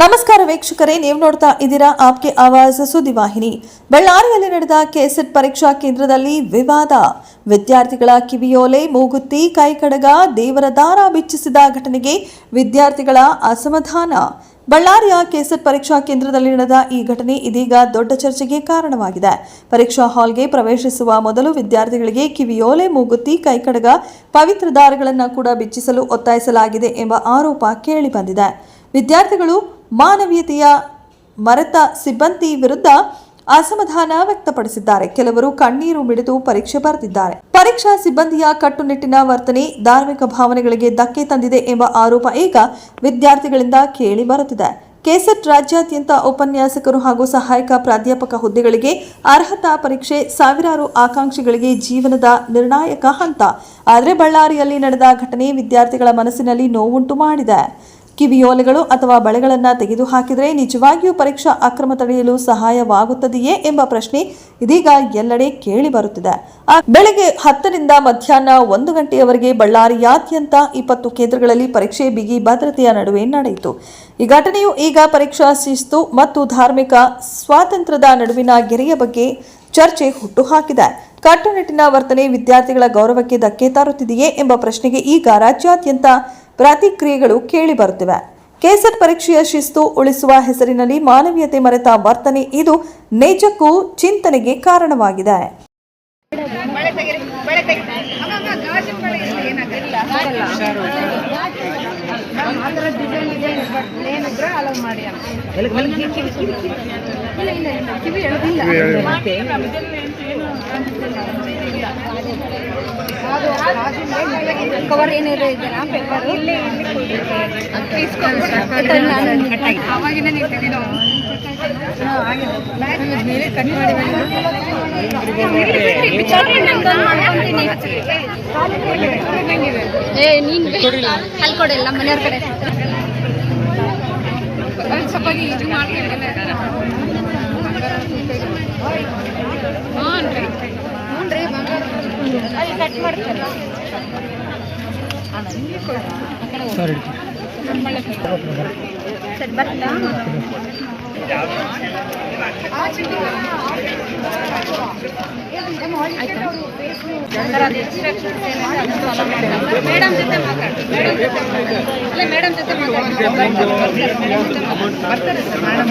ನಮಸ್ಕಾರ ವೀಕ್ಷಕರೇ, ನೀವು ನೋಡ್ತಾ ಇದ್ದೀರಾ ಆಪ್ಕೆ ಆವಾಜ್ ಸುದ್ದಿವಾಹಿನಿ ಬಳ್ಳಾರಿಯಲ್ಲಿ ನಡೆದ ಕೆಸೆಟ್ ಪರೀಕ್ಷಾ ಕೇಂದ್ರದಲ್ಲಿ ವಿವಾದ. ವಿದ್ಯಾರ್ಥಿಗಳ ಕಿವಿಯೋಲೆ ಮೂಗುತ್ತಿ ಕೈಕಡಗ ದೇವರ ದಾರ ಬಿಚ್ಚಿಸಿದ ಘಟನೆಗೆ ವಿದ್ಯಾರ್ಥಿಗಳ ಅಸಮಾಧಾನ. ಬಳ್ಳಾರಿಯ ಕೆಸೆಟ್ ಪರೀಕ್ಷಾ ಕೇಂದ್ರದಲ್ಲಿ ನಡೆದ ಈ ಘಟನೆ ಇದೀಗ ದೊಡ್ಡ ಚರ್ಚೆಗೆ ಕಾರಣವಾಗಿದೆ. ಪರೀಕ್ಷಾ ಹಾಲ್ಗೆ ಪ್ರವೇಶಿಸುವ ಮೊದಲು ವಿದ್ಯಾರ್ಥಿಗಳಿಗೆ ಕಿವಿಯೋಲೆ ಮೂಗುತ್ತಿ ಕೈಕಡಗ ಪವಿತ್ರ ದಾರಗಳನ್ನು ಕೂಡ ಬಿಚ್ಚಿಸಲು ಒತ್ತಾಯಿಸಲಾಗಿದೆ ಎಂಬ ಆರೋಪ ಕೇಳಿಬಂದಿದೆ ವಿದ್ಯಾರ್ಥಿಗಳು ಮಾನವೀಯತೆಯ ಮರೆತ ಸಿಬ್ಬಂದಿ ವಿರುದ್ಧ ಅಸಮಾಧಾನ ವ್ಯಕ್ತಪಡಿಸಿದ್ದಾರೆ. ಕೆಲವರು ಕಣ್ಣೀರು ಮಿಡಿದು ಪರೀಕ್ಷೆ ಬರೆದಿದ್ದಾರೆ. ಪರೀಕ್ಷಾ ಸಿಬ್ಬಂದಿಯ ಕಟ್ಟುನಿಟ್ಟಿನ ವರ್ತನೆ ಧಾರ್ಮಿಕ ಭಾವನೆಗಳಿಗೆ ಧಕ್ಕೆ ತಂದಿದೆ ಎಂಬ ಆರೋಪ ಈಗ ವಿದ್ಯಾರ್ಥಿಗಳಿಂದ ಕೇಳಿ ಬರುತ್ತಿದೆ. ಕೆಸೆಟ್ ರಾಜ್ಯಾದ್ಯಂತ ಉಪನ್ಯಾಸಕರು ಹಾಗೂ ಸಹಾಯಕ ಪ್ರಾಧ್ಯಾಪಕ ಹುದ್ದೆಗಳಿಗೆ ಅರ್ಹತಾ ಪರೀಕ್ಷೆ ಸಾವಿರಾರು ಆಕಾಂಕ್ಷಿಗಳಿಗೆ ಜೀವನದ ನಿರ್ಣಾಯಕ ಹಂತ. ಆದರೆ ಬಳ್ಳಾರಿಯಲ್ಲಿ ನಡೆದ ಘಟನೆ ವಿದ್ಯಾರ್ಥಿಗಳ ಮನಸ್ಸಿನಲ್ಲಿ ನೋವುಂಟು ಮಾಡಿದೆ. ಕಿವಿಯೋಲೆಗಳು ಅಥವಾ ಬಳೆಗಳನ್ನು ತೆಗೆದುಹಾಕಿದರೆ ನಿಜವಾಗಿಯೂ ಪರೀಕ್ಷಾ ಅಕ್ರಮ ತಡೆಯಲು ಸಹಾಯವಾಗುತ್ತದೆಯೇ ಎಂಬ ಪ್ರಶ್ನೆ ಇದೀಗ ಎಲ್ಲೆಡೆ ಕೇಳಿ ಬರುತ್ತಿದೆ. ಬೆಳಗ್ಗೆ ಹತ್ತರಿಂದ ಮಧ್ಯಾಹ್ನ ಒಂದು ಗಂಟೆಯವರೆಗೆ ಬಳ್ಳಾರಿಯಾದ್ಯಂತ ಇಪ್ಪತ್ತು ಕೇಂದ್ರಗಳಲ್ಲಿ ಪರೀಕ್ಷೆ ಬಿಗಿ ಭದ್ರತೆಯ ನಡುವೆ ನಡೆಯಿತು. ಈ ಘಟನೆಯು ಈಗ ಪರೀಕ್ಷಾ ಶಿಸ್ತು ಮತ್ತು ಧಾರ್ಮಿಕ ಸ್ವಾತಂತ್ರ್ಯದ ನಡುವಿನ ಗೆರೆಯ ಬಗ್ಗೆ ಚರ್ಚೆ ಹುಟ್ಟುಹಾಕಿದೆ ಕಟ್ಟುನಿಟ್ಟಿನ ವರ್ತನೆ ವಿದ್ಯಾರ್ಥಿಗಳ ಗೌರವಕ್ಕೆ ಧಕ್ಕೆ ತರುತ್ತಿದೆಯೇ ಎಂಬ ಪ್ರಶ್ನೆಗೆ ಈಗ ರಾಜ್ಯಾದ್ಯಂತ ಪ್ರತಿಕ್ರಿಯೆಗಳು ಕೇಳಿಬರುತ್ತಿವೆ ಕೆಸೆಟ್ ಪರೀಕ್ಷೆಯ ಶಿಸ್ತು ಉಳಿಸುವ ಹೆಸರಿನಲ್ಲಿ ಮಾನವೀಯತೆ ಮರೆತ ವರ್ತನೆ ಇದು ನಿಜಕ್ಕೂ ಚಿಂತನೆಗೆ ಕಾರಣವಾಗಿದೆ. ಕವರ್ ಏನಿರೋ ಇದೆಯಾ ಪೇಪರ್ ಇಲ್ಲಿ ಅವಾಗಿನ ನೀವು ತೆಗೆದು ಮೇಲೆ ಕಟ್ ಮಾಡಿ ಏ ನೀನು ಅಲ್ಲಿ ಕೊಡಿಲ್ಲ ಮನೆಯವ್ರ ಕಡೆ ಸ್ವಲ್ಪ ಇದು ಮಾಡ್ತೀನಿ ಕಟ್ ಮಾಡ್ತಾರೆ. ಸರಿ ಬರ್ತಾ? ಮೇಡಮ್ ಜೊತೆ ಮಾತಾಡಿ ಮೇಡಮ್ ಜೊತೆ ಅಲ್ಲ ಮೇಡಮ್ ಜೊತೆ ಬರ್ತಾರೆ ಸರ್ ಮೇಡಮ್